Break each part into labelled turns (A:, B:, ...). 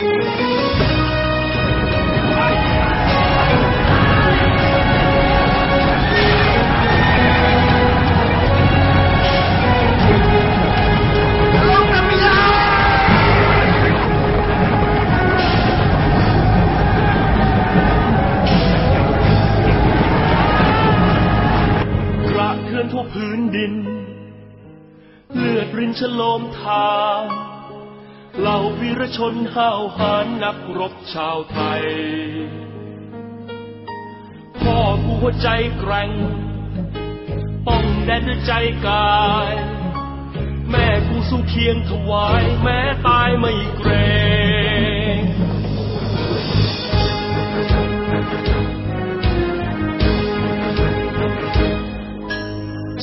A: พื้นดิน เลือดรินชโลมทาง เหล่าวีรชนห้าวหาญนักรบชาวไทย พ่อกูหัวใจแกร่ง ป้องแดนด้วยใจกาย แม่กูสู้เคียงถวายแม้ตายไม่เกรง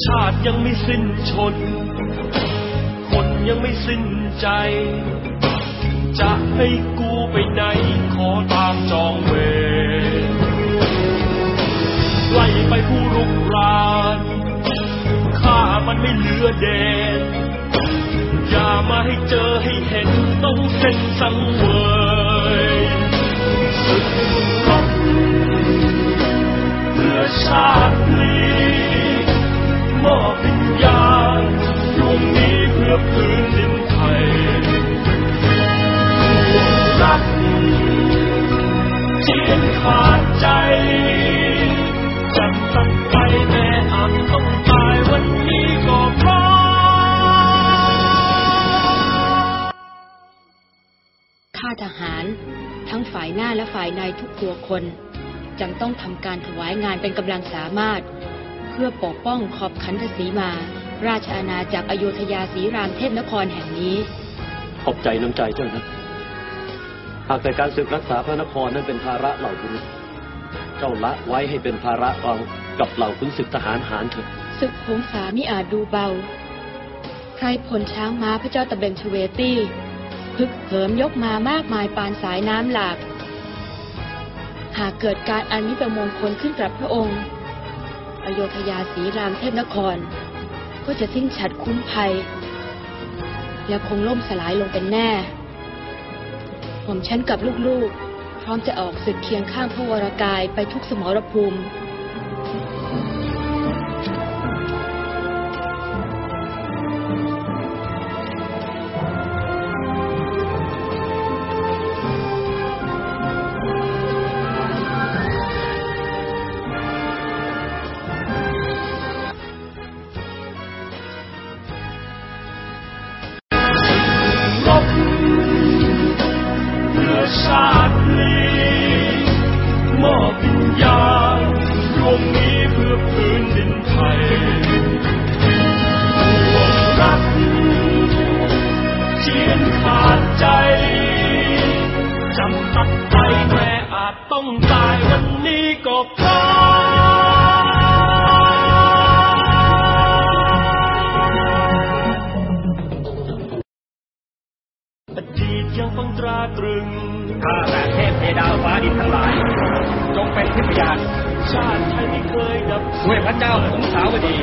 A: ชาติยังไม่สิ้นชน ยังไม่สิ้นใจ จะให้กูไปไหนขอตามจองเวรไล่ไปผู้รุกรานข้ามันไม่เหลือเดชอย่ามาให้เจอให้เห็นต้องเส้นสังเวยศึกรบ ท
B: หาร ทั้งฝ่ายหน้าและฝ่ายในทุกตัวคนจำต้องทำการถวายงานเป็นกำลังสามารถ เพื่อปกป้องขอบขันธสีมา ราชอาณาจักรอโยธยาสีรามเทพนครแห่งนี้
C: ขอบใจน้ำใจเจ้านะ หากแต่การศึกรักษาพระนครนั้นเป็นภาระเหล่าบุรุษเจ้าละไว้ให้เป็นภาระเรากับเหล่าขุนศึกทหารหารเถิด
B: ศึกหงสามิอาจดูเบา ใครผลช้างม้าพระเจ้าตะเบนชเวตี้ พึกเหิมยกมามากมายปานสายน้ำหลากหากเกิดการอันมิประมงคลขึ้นกับพระองค์อโยธยาสีรามเทพนคร ก็จะสิ้นฉัดคุ้มภัย และคงล่มสลายลงเป็นแน่ ผมฉันกับลูกๆ พร้อมจะออกศึกเคียงข้างพระวรากายไปทุกสมรภูมิ
A: ดวงนี้เพื่อพื้นดินไทยห่วงรักเจียนขาดใจจำตัดไปแม้อาจต้องตายวันนี้ก็เพราะอดีตยังฟังตราตรึง
D: ข้าแต่เทพเทดาวฟ้าดินทั้งหลาย
A: ชาติไทยไม่เคยดับ
D: ด้วยพระเจ้าสงสาวดี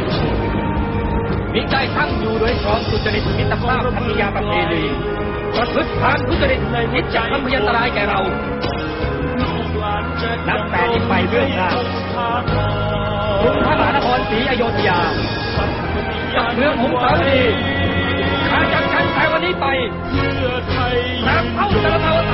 D: มีใจทั้งอยู่โดยครองสุจริตมิตรภาพธรรมยาประเพณีประพฤติทางทุจริตในวิจารณ์พยันตรายแก่เรา
A: ลูกหลานจะ
D: นับแต่นี้ไปเบื้องหน้ากรุงพระมหานครศรีอโยธยากับเมืองหงสาวดีข้าจะชันแต่วันนี้ไป
A: เพื่อไทย
D: นำเข้าสาร